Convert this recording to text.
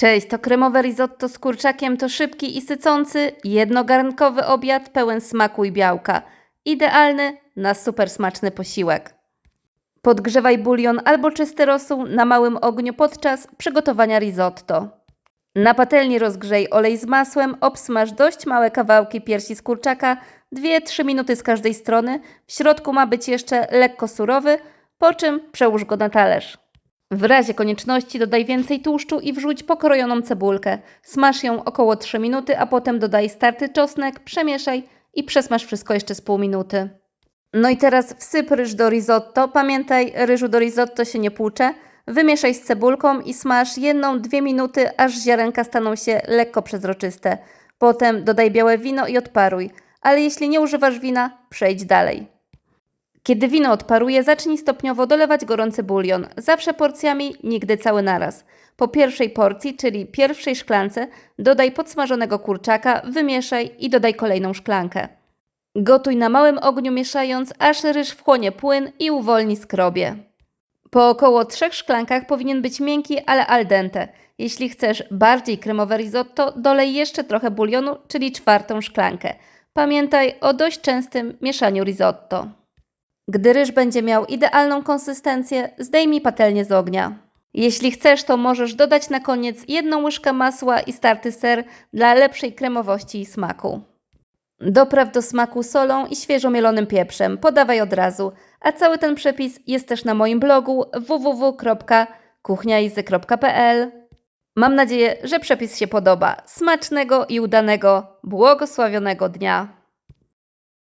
Cześć, to kremowe risotto z kurczakiem to szybki i sycący, jednogarnkowy obiad pełen smaku i białka. Idealny na super smaczny posiłek. Podgrzewaj bulion albo czysty rosół na małym ogniu podczas przygotowania risotto. Na patelni rozgrzej olej z masłem, obsmaż dość małe kawałki piersi z kurczaka, 2-3 minuty z każdej strony. W środku ma być jeszcze lekko surowy, po czym przełóż go na talerz. W razie konieczności dodaj więcej tłuszczu i wrzuć pokrojoną cebulkę. Smaż ją około 3 minuty, a potem dodaj starty czosnek, przemieszaj i przesmaż wszystko jeszcze z pół minuty. No i teraz wsyp ryż do risotto. Pamiętaj, ryżu do risotto się nie płucze. Wymieszaj z cebulką i smaż jedną, dwie minuty, aż ziarenka staną się lekko przezroczyste. Potem dodaj białe wino i odparuj. Ale jeśli nie używasz wina, przejdź dalej. Kiedy wino odparuje, zacznij stopniowo dolewać gorący bulion, zawsze porcjami, nigdy cały naraz. Po pierwszej porcji, czyli pierwszej szklance, dodaj podsmażonego kurczaka, wymieszaj i dodaj kolejną szklankę. Gotuj na małym ogniu mieszając, aż ryż wchłonie płyn i uwolni skrobie. Po około trzech szklankach powinien być miękki, ale al dente. Jeśli chcesz bardziej kremowe risotto, dolej jeszcze trochę bulionu, czyli czwartą szklankę. Pamiętaj o dość częstym mieszaniu risotto. Gdy ryż będzie miał idealną konsystencję, zdejmij patelnię z ognia. Jeśli chcesz, to możesz dodać na koniec jedną łyżkę masła i starty ser dla lepszej kremowości i smaku. Dopraw do smaku solą i świeżo mielonym pieprzem. Podawaj od razu. A cały ten przepis jest też na moim blogu www.kuchniaizy.pl. Mam nadzieję, że przepis się podoba. Smacznego i udanego, błogosławionego dnia.